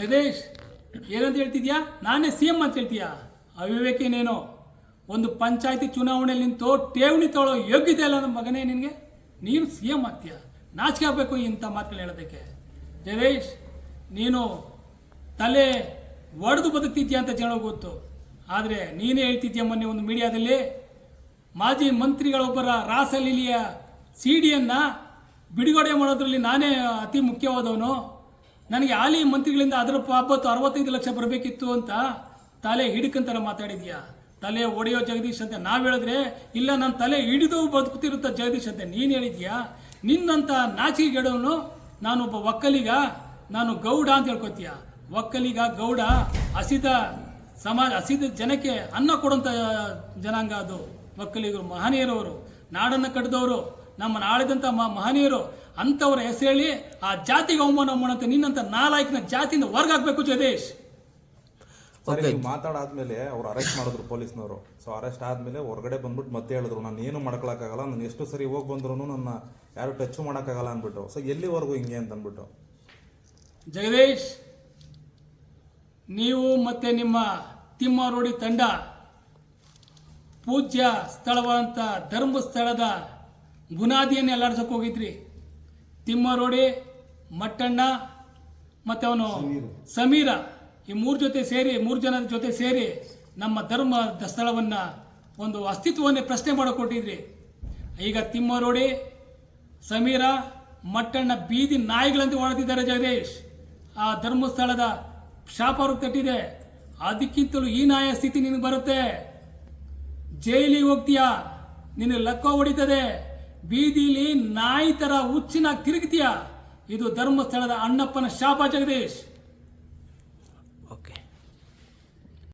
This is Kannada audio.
ಜಗದೀಶ್, ಏನಂತ ಹೇಳ್ತಿದ್ಯಾ? ನಾನೇ ಸಿ ಎಂ ಅಂತ ಹೇಳ್ತೀಯಾ? ಅವಿವೇಕೇನೇನೋ ಒಂದು ಪಂಚಾಯತಿ ಚುನಾವಣೆಯಲ್ಲಿ ನಿಂತು ಠೇವಣಿ ತೊಗೊಳ್ಳೋ ಯೋಗ್ಯತೆ ಇಲ್ಲ ನಮ್ಮ ಮಗನೇ ನಿನಗೆ? ನೀನು ಸಿ ಎಂ ಆಗ್ತೀಯ? ನಾಚಿಕೆ ಆಗಬೇಕು ಇಂಥ ಮಾತುಗಳು ಹೇಳೋದಕ್ಕೆ. ಜಗದೀಶ್, ನೀನು ತಲೆ ಒಡೆದು ಬದುಕ್ತಿದ್ಯಾ ಅಂತ ಜನ ಗೊತ್ತು. ಆದರೆ ನೀನೇ ಹೇಳ್ತಿದ್ಯಾ ಮೊನ್ನೆ ಒಂದು ಮೀಡಿಯಾದಲ್ಲಿ, ಮಾಜಿ ಮಂತ್ರಿಗಳೊಬ್ಬರ ರಾಸಲೀಲಿಯ ಸಿ ಡಿಯನ್ನು ಬಿಡುಗಡೆ ಮಾಡೋದ್ರಲ್ಲಿ ನಾನೇ ಅತಿ ಮುಖ್ಯವಾದವನು. ನನಗೆ ಹಾಲಿ ಮಂತ್ರಿಗಳಿಂದ ಅದರ ಪಾಪತ್ತು ಅರವತ್ತೈದು ಲಕ್ಷ ಬರಬೇಕಿತ್ತು ಅಂತ ತಲೆ ಹಿಡಿಕಂತರ ಮಾತಾಡಿದ್ಯಾ? ತಲೆ ಒಡೆಯೋ ಜಗದೀಶ್ ಅಂತ ನಾವು ಹೇಳಿದ್ರೆ, ಇಲ್ಲ ನನ್ನ ತಲೆ ಹಿಡಿದು ಬದುಕುತ್ತಿರುತ್ತ ಜಗದೀಶ್ ಅಂತ ನೀನು ಹೇಳಿದ್ಯಾ? ನಿನ್ನಂತ ನಾಚಿಕೆಗೆಡವನು ನಾನೊಬ್ಬ ಒಕ್ಕಲಿಗ, ನಾನು ಗೌಡ ಅಂತ ಹೇಳ್ಕೊತೀಯ? ಒಕ್ಕಲಿಗ, ಗೌಡ, ಹಸಿದ ಸಮಾಜ, ಹಸಿದ ಜನಕ್ಕೆ ಅನ್ನ ಕೊಡುವಂಥ ಜನಾಂಗ ಅದು. ಒಕ್ಕಲಿಗರು, ಮಹನೀಯರವರು, ನಾಡನ್ನು ಕಟ್ಟಿದವರು ನಮ್ಮನ್ನು ಆಳಿದಂಥ ಮ- ಮಹನೀಯರು ಅಂಥವ್ರ ಹೆಸರೇಳಿ ಆ ಜಾತಿಗೆ ಅವಮಾನ ಮಾಡೋಂಥ ನಿನ್ನಂಥ ನಾಲಾಯಕನ ಜಾತಿಯಿಂದ ಹೊರಗಾಗಬೇಕು ಜಗದೀಶ್. ಸರಿ ನೀವು ಮಾತಾಡಾದ್ಮೇಲೆ ಅವ್ರು ಅರೆಸ್ಟ್ ಮಾಡಿದ್ರು ಪೊಲೀಸ್ನವರು. ಸೊ ಅರೆಸ್ಟ್ ಆದ್ಮೇಲೆ ಹೊರಗಡೆ ಬಂದ್ಬಿಟ್ಟು ಮತ್ತೆ ಹೇಳಿದ್ರು ನಾನು ಏನು ಮಾಡ್ಕೊಳಕ್ಕಾಗಲ್ಲ ನಾನು ಎಷ್ಟು ಸರಿ ಹೋಗಿ ಬಂದ್ರು ನನ್ನ ಯಾರು ಟಚ್ ಮಾಡೋಕ್ಕಾಗಲ್ಲ ಅಂದ್ಬಿಟ್ಟು. ಸೊ ಎಲ್ಲಿವರೆಗೂ ಹಿಂಗೆ ಅಂತ ಅಂದ್ಬಿಟ್ಟು. ಜಗದೀಶ್ ನೀವು ಮತ್ತೆ ನಿಮ್ಮ ತಿಮ್ಮಾರೋಡಿ ತಂಡ ಪೂಜ್ಯ ಸ್ಥಳವಾದಂಥ ಧರ್ಮಸ್ಥಳದ ಬುನಾದಿಯನ್ನು ಎಲ್ಲಾಡ್ಸಕ್ಕೆ ಹೋಗಿದ್ರಿ. ತಿಮ್ಮರೋಡಿ ಮಟ್ಟಣ್ಣ ಮತ್ತೆ ಅವನು ಸಮೀರ. ಈ ಮೂರು ಜೊತೆ ಸೇರಿ ಮೂರು ಜನದ ಜೊತೆ ಸೇರಿ ನಮ್ಮ ಧರ್ಮದ ಸ್ಥಳವನ್ನು ಒಂದು ಅಸ್ತಿತ್ವವನ್ನೇ ಪ್ರಶ್ನೆ ಮಾಡಿಕೊಟ್ಟಿದ್ರಿ. ಈಗ ತಿಮ್ಮರೋಡಿ ಸಮೀರ ಮಟ್ಟಣ್ಣ ಬೀದಿ ನಾಯಿಗಳಂತೆ ಹೊಡೆದಿದ್ದಾರೆ ಜಗದೀಶ್. ಆ ಧರ್ಮಸ್ಥಳದ ಶಾಪ ತಟ್ಟಿದೆ ಅದಕ್ಕಿಂತಲೂ ಈ ನಾಯ ಸ್ಥಿತಿ ನಿನಗೆ ಬರುತ್ತೆ. ಜೈಲಿಗೆ ಹೋಗ್ತೀಯಾ? ನಿನಗೆ ಲಕ್ಕ ಹೊಡಿತದೆ. ಬೀದಿಲಿ ನಾಯಿ ತರ ಹುಚ್ಚಿನಾಗಿ ತಿರುಗ್ತೀಯ? ಇದು ಧರ್ಮಸ್ಥಳದ ಅಣ್ಣಪ್ಪನ ಶಾಪ ಜಗದೀಶ್.